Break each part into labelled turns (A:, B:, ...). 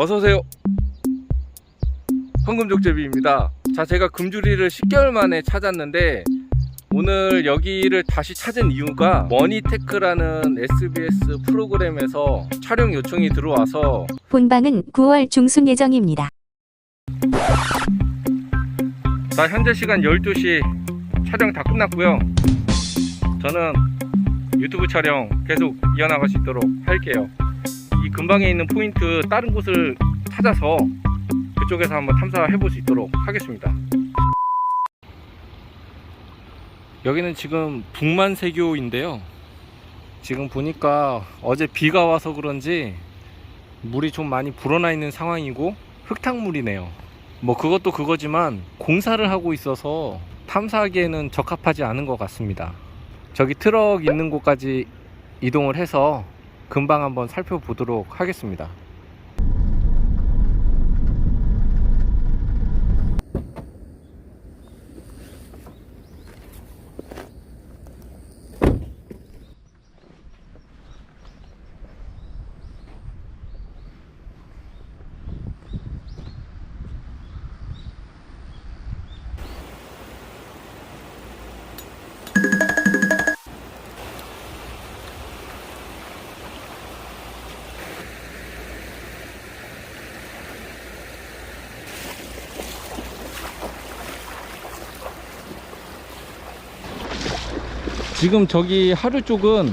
A: 어서오세요. 황금족제비입니다. 자, 제가 금주리를 10개월 만에 찾았는데, 오늘 여기를 다시 찾은 이유가 머니테크라는 SBS 프로그램에서 촬영 요청이 들어와서
B: 본방은 9월 중순 예정입니다.
A: 자, 현재 시간 12시 촬영 다 끝났고요. 저는 유튜브 촬영 계속 이어나갈 수 있도록 할게요. 이 근방에 있는 포인트 다른 곳을 찾아서 그쪽에서 한번 탐사해 볼 수 있도록 하겠습니다. 여기는 지금 북만세교인데요. 지금 보니까 어제 비가 와서 그런지 물이 좀 많이 불어나 있는 상황이고 흙탕물이네요. 뭐 그것도 그거지만 공사를 하고 있어서 탐사하기에는 적합하지 않은 것 같습니다. 저기 트럭 있는 곳까지 이동을 해서 금방 한번 살펴보도록 하겠습니다. 지금 저기 하류 쪽은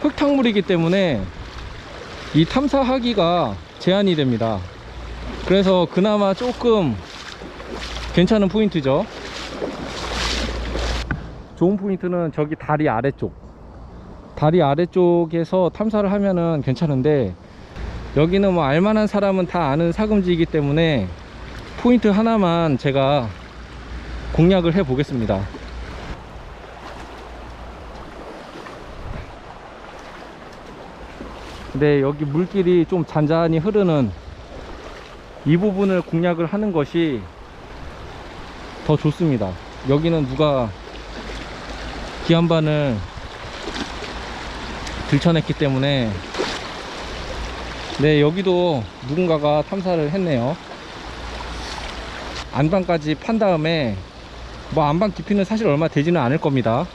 A: 흙탕물이기 때문에 이 탐사하기가 제한이 됩니다. 그래서 그나마 조금 괜찮은 포인트죠. 좋은 포인트는 저기 다리 아래쪽. 다리 아래쪽에서 탐사를 하면은 괜찮은데 여기는 뭐 알만한 사람은 다 아는 사금지이기 때문에 포인트 하나만 제가 공략을 해 보겠습니다. 근데 여기 물길이 좀 잔잔히 흐르는 이 부분을 공략을 하는 것이 더 좋습니다. 여기는 누가 기한반을 들쳐냈기 때문에 네 여기도 누군가가 탐사를 했네요. 안반까지 판 다음에 뭐 안반 깊이는 사실 얼마 되지는 않을 겁니다.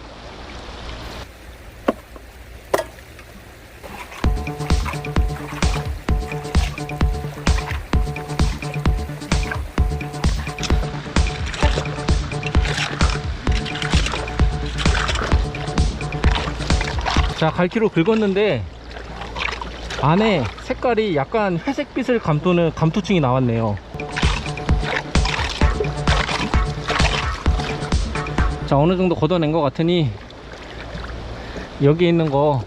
A: 자 갈키로 긁었는데 안에 색깔이 약간 회색빛을 감도는 감토층이 나왔네요. 자 어느 정도 걷어낸 것 같으니 여기 있는 거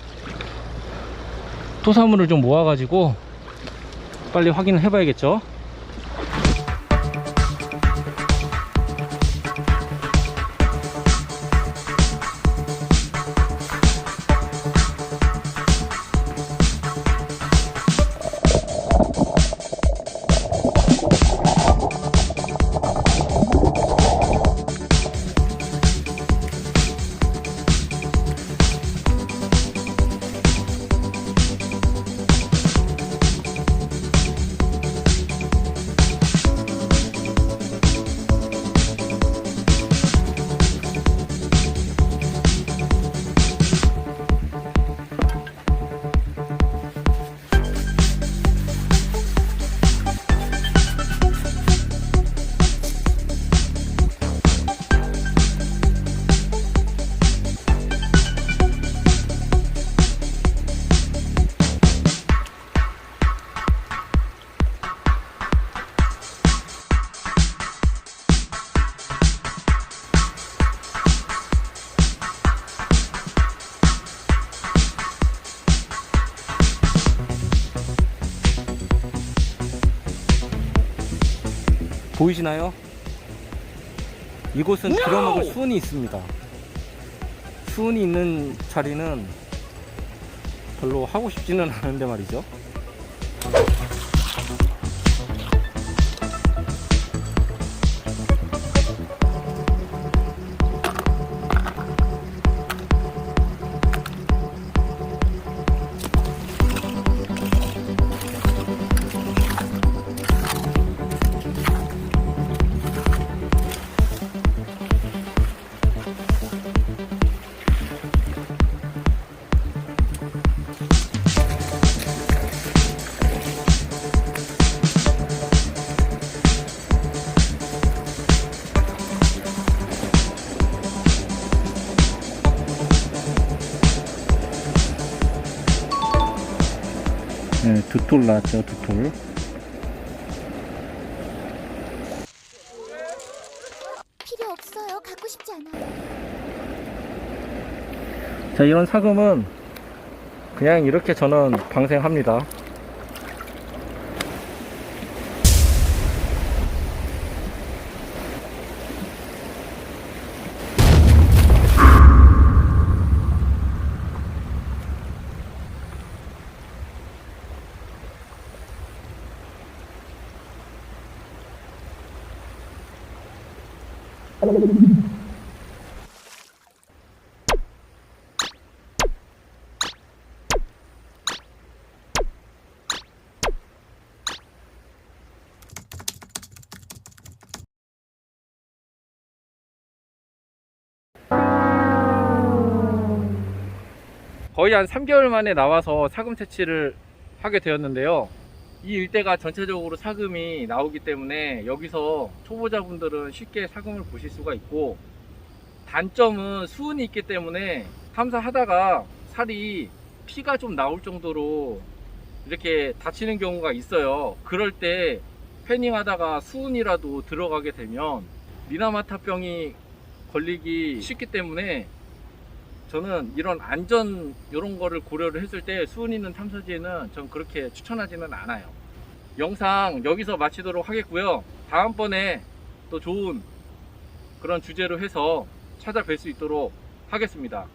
A: 토사물을 좀 모아 가지고 빨리 확인을 해 봐야겠죠 보이시나요? 이곳은 들어먹을 수은이 있습니다. 수은이 있는 자리는 별로 하고 싶지는 않은데 말이죠. 돌 나왔죠, 두 돌.
C: 필요 없어요. 갖고 싶지 않아요.
A: 자, 이런 사금은 그냥 이렇게 저는 방생합니다. 거의 한 3개월 만에 나와서 사금 채취를 하게 되었는데요. 이 일대가 전체적으로 사금이 나오기 때문에 여기서 초보자분들은 쉽게 사금을 보실 수가 있고 단점은 수은이 있기 때문에 탐사하다가 살이 피가 좀 나올 정도로 이렇게 다치는 경우가 있어요. 그럴 때 패닝 하다가 수은이라도 들어가게 되면 미나마타병이 걸리기 쉽기 때문에 저는 이런 안전 이런 거를 고려를 했을 때 수은 있는 탐사지에는 전 그렇게 추천하지는 않아요. 영상 여기서 마치도록 하겠고요. 다음번에 또 좋은 그런 주제로 해서 찾아뵐 수 있도록 하겠습니다.